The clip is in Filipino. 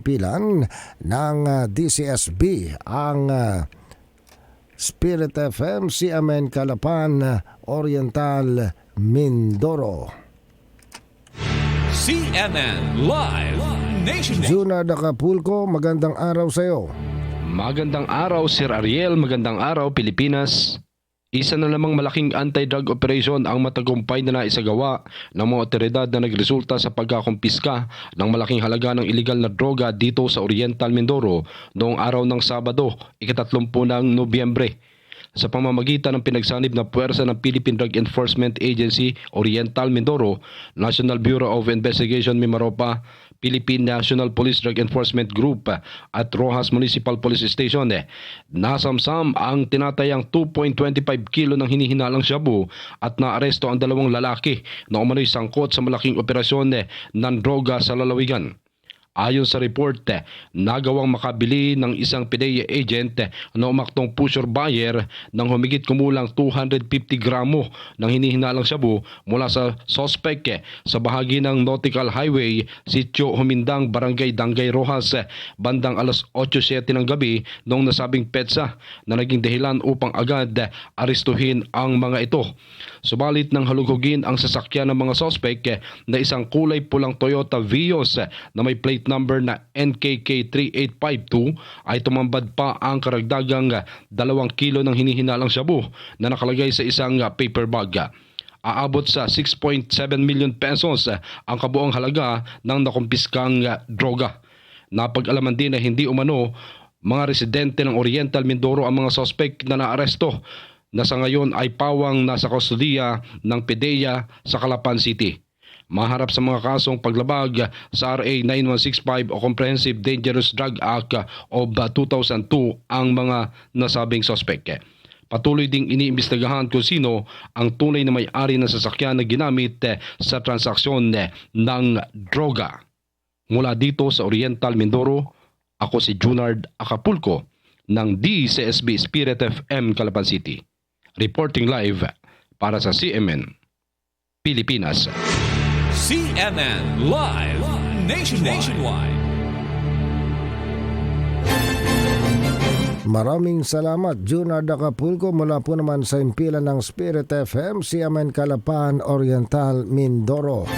pilan ng ah, DCSB ang ah, Spirit FM CMN Calapan Oriental Mindoro. CNN Live Nationwide. Juna Acapulco, magandang araw sa iyo. Magandang araw Sir Ariel, magandang araw Pilipinas. Isa na namang malaking anti-drug operation ang matagumpay na naisagawa ng mga otoridad na nagresulta sa pagkakumpiska ng malaking halaga ng iligal na droga dito sa Oriental Mindoro noong araw ng Sabado, ikatatlumpu ng Nobyembre. Sa pamamagitan ng pinagsanib na puwersa ng Philippine Drug Enforcement Agency Oriental Mindoro, National Bureau of Investigation Mimaropa, Philippine National Police Drug Enforcement Group at Rojas Municipal Police Station. Nasamsam ang tinatayang 2.25 kilo ng hinihinalang shabu at naaresto ang dalawang lalaki na umano'y sangkot sa malaking operasyon ng droga sa lalawigan. Ayon sa report, nagawang makabili ng isang PDEA agent na umaktong pusher buyer ng humigit kumulang 250 gramo ng hinihinalang shabu mula sa suspect sa bahagi ng Nautical Highway, Sitio Humindang, Barangay Dangay Rojas, bandang alas 8.07 ng gabi noong nasabing petsa na naging dahilan upang agad arestuhin ang mga ito. Subalit nang halugugin ang sasakyan ng mga suspect na isang kulay pulang Toyota Vios na may plate number na NKK3852 ay tumambad pa ang karagdagang ah, dalawang kilo ng hinihinalang shabu na nakalagay sa isang paper bag. Aabot sa 6.7 million pesos ang kabuang halaga ng nakumpiskang droga. Napag-alaman din na hindi umano mga residente ng Oriental Mindoro ang mga suspect na naaresto na sa ngayon ay pawang nasa kustudiya ng PDEA sa Calapan City. Maharap sa mga kasong paglabag sa RA 9165 o Comprehensive Dangerous Drug Act of 2002 ang mga nasabing suspect. Patuloy ding iniimbestigahan kung sino ang tunay na may-ari ng sasakyan na ginamit sa transaksyon ng droga. Mula dito sa Oriental Mindoro, ako si Junard Acapulco ng DCSB Spirit FM Calapan City. Reporting live para sa CMN Pilipinas. CNN Live Nationwide. Maraming salamat, Juna Acapulco mula po naman sa impilan ng Spirit FM CMN Calapan Oriental Mindoro.